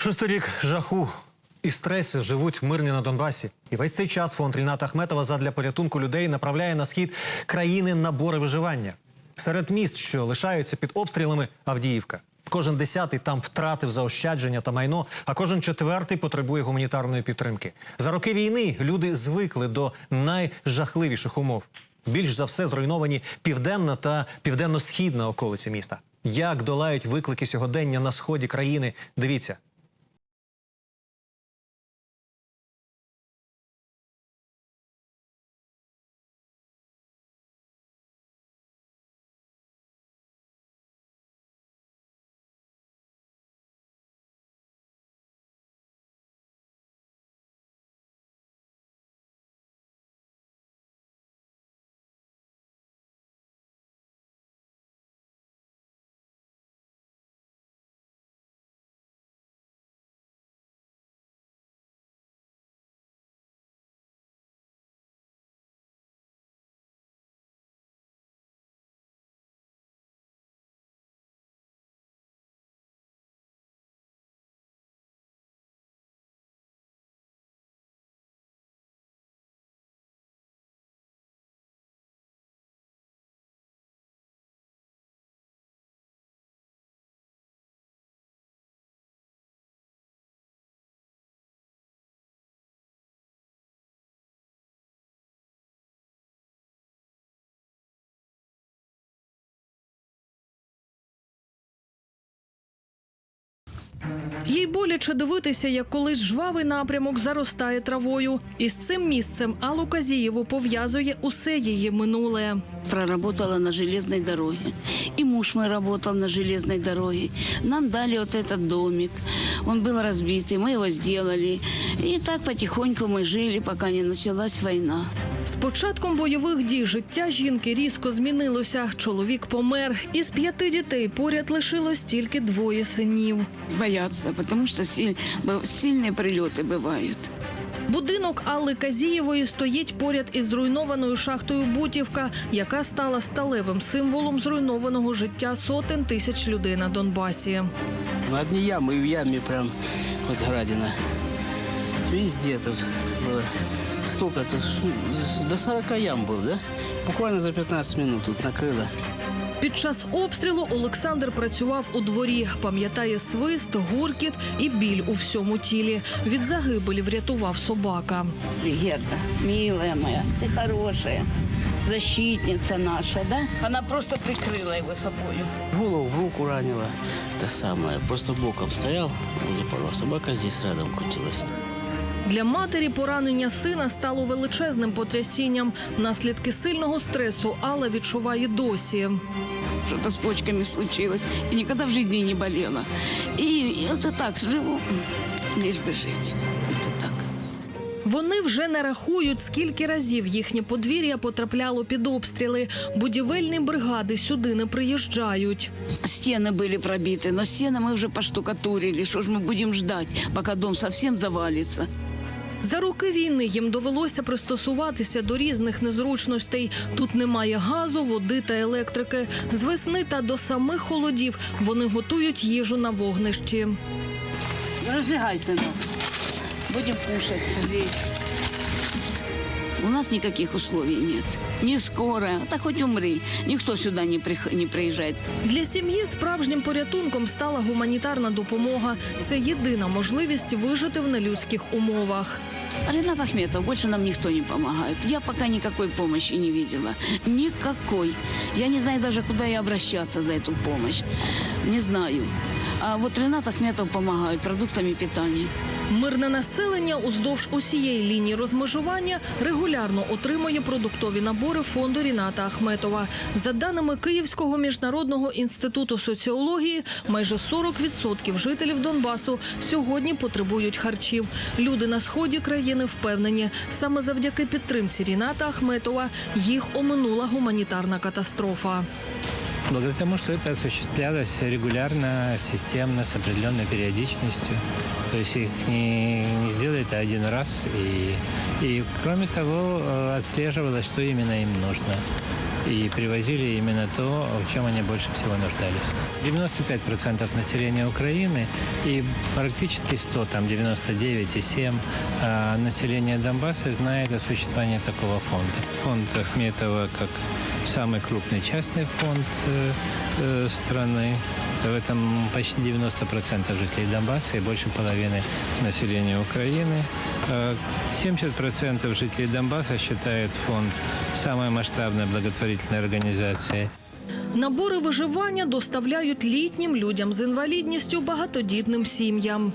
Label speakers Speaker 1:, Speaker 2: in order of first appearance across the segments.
Speaker 1: Шостий рік жаху і стресу живуть мирні на Донбасі. І весь цей час фонд Ріната Ахметова задля порятунку людей направляє на схід країни набори виживання. Серед міст, що лишаються під обстрілами, Авдіївка. Кожен десятий там втратив заощадження та майно, а кожен четвертий потребує гуманітарної підтримки. За роки війни люди звикли до найжахливіших умов. Більш за все зруйновані південна та південно-східна околиці міста. Як долають виклики сьогодення на сході країни? Дивіться.
Speaker 2: Їй боляче дивитися, як колись жвавий напрямок заростає травою. І з цим місцем Аллу Казієву пов'язує усе її минуле.
Speaker 3: проработала на железной дороге. И муж мой работал на железной дороге. Нам дали вот этот домик. Он был разбитый, мы его сделали. И так потихоньку мы жили, пока не началась война.
Speaker 2: З початком бойових дій життя жінки різко змінилося. Чоловік помер. Із п'яти дітей поряд лишилось тільки двоє синів.
Speaker 3: Боятся, потому что силь- б- сильные прилеты бывают.
Speaker 2: Будинок Алли Казієвої стоїть поряд із зруйнованою шахтою Бутівка, яка стала сталевим символом зруйнованого життя сотень тисяч людей на Донбасі.
Speaker 4: На одни ямы и в яме прям вот градина. Везде тут было. Сколько тут? Ш- До 40 ям было, да? Буквально за 15 минут тут накрыло.
Speaker 2: Під час обстрілу Олександр працював у дворі, пам'ятає свист, гуркіт і біль у всьому тілі. Від загибелі врятував собака.
Speaker 3: Герда, милая моя, ты хорошая, защитница наша, да? Она просто прикрыла его собою.
Speaker 4: Голову в руку ранило. Это самое. Просто боком стоял возле порога. Собака здесь рядом крутилась.
Speaker 2: Для матері поранення сина стало величезним потрясінням. Наслідки сильного стресу Алла відчуває досі.
Speaker 3: Что-то с почками случилось. И никогда в жизни не болела. И, и вот так живу, лишь бы жить. Это так.
Speaker 2: Вони вже не рахують, скільки разів їхнє подвір'я потрапляло під обстріли. Будівельні бригади сюди не приїжджають.
Speaker 3: Стены были пробиты, но стены мы уже поштукатурили. Что ж мы будем ждать, пока дом совсем завалится?
Speaker 2: За роки війни їм довелося пристосуватися до різних незручностей. Тут немає газу, води та електрики. З весни та до самих холодів вони готують їжу на вогнищі.
Speaker 3: Розжигайся, будемо кушати. У нас никаких условий нет. Не скоро, да хоть умри. Никто сюда не, прих- не приезжает.
Speaker 2: Для сім'ї справжнім порятунком стала гуманітарна допомога. Це єдина можливість вижити в нелюдських умовах.
Speaker 3: Ренат Ахметов, больше нам никто не помогает. Я пока никакой помощи не видела. Никакой. Я не знаю даже, куда и обращаться за эту помощь. Не знаю. А вот Ренат Ахметов помогает продуктами питания.
Speaker 2: Мирне населення уздовж усієї лінії розмежування регулярно отримує продуктові набори фонду Ріната Ахметова. За даними Київського міжнародного інституту соціології, майже 40% жителів Донбасу сьогодні потребують харчів. Люди на сході країни впевнені, саме завдяки підтримці Ріната Ахметова їх оминула гуманітарна катастрофа.
Speaker 5: Благодаря тому, что это осуществлялось регулярно, системно, с определенной периодичностью. То есть их не, не сделали это один раз. И, и кроме того, э, отслеживалось, что именно им нужно. И привозили именно то, в чем они больше всего нуждались. 95% населения Украины и практически 100, там 99,7% а, населения Донбасса знает о существовании такого фонда. Фонд Ахметова как самый крупный частный фонд э, э, страны. В этом почти 90% жителей Донбасса и больше половины населения Украины. Э, 70% жителей Донбасса считает фонд самой масштабной благотворительной организацией.
Speaker 2: Набори виживання доставляють літнім людям з інвалідністю, багатодітним сім'ям.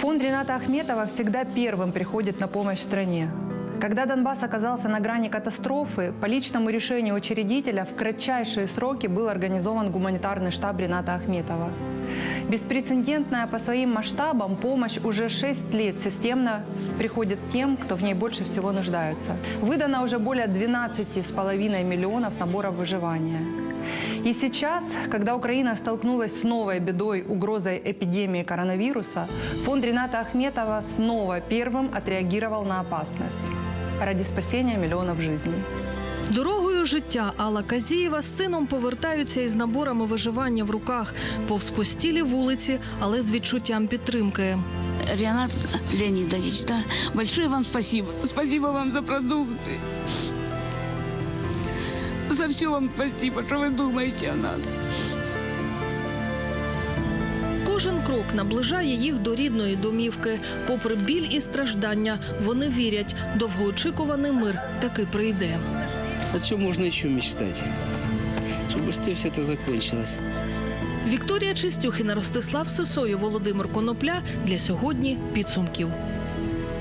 Speaker 6: Фонд Рената Ахметова всегда первым приходит на помощь стране. Когда Донбасс оказался на грани катастрофы, по личному решению учредителя в кратчайшие сроки был организован гуманитарный штаб Рената Ахметова. Беспрецедентная по своим масштабам помощь уже 6 лет системно приходит тем, кто в ней больше всего нуждается. Выдано уже более 12,5 миллионов наборов выживания. И сейчас, когда Украина столкнулась с новой бедой, угрозой эпидемии коронавируса, фонд Рената Ахметова снова первым отреагировал на опасность ради спасения миллионов жизней.
Speaker 2: Дорогою життя Алла Казієва з сином повертаються із наборами виживання в руках, повз постілі вулиці, але з відчуттям підтримки.
Speaker 3: Ренат Леонидович, да, большое вам спасибо. Спасибо вам за продукты. За все вам спасибо, что вы думаете о нас.
Speaker 2: Кожен крок наближає їх до рідної домівки. Попри біль і страждання, вони вірять, довгоочікуваний мир таки прийде.
Speaker 4: О чем можно еще мечтать? Чтобы быстрее все это закончилось.
Speaker 2: Вікторія Чистюхіна, Ростислав Сисою, Володимир Конопля для сьогодні підсумків.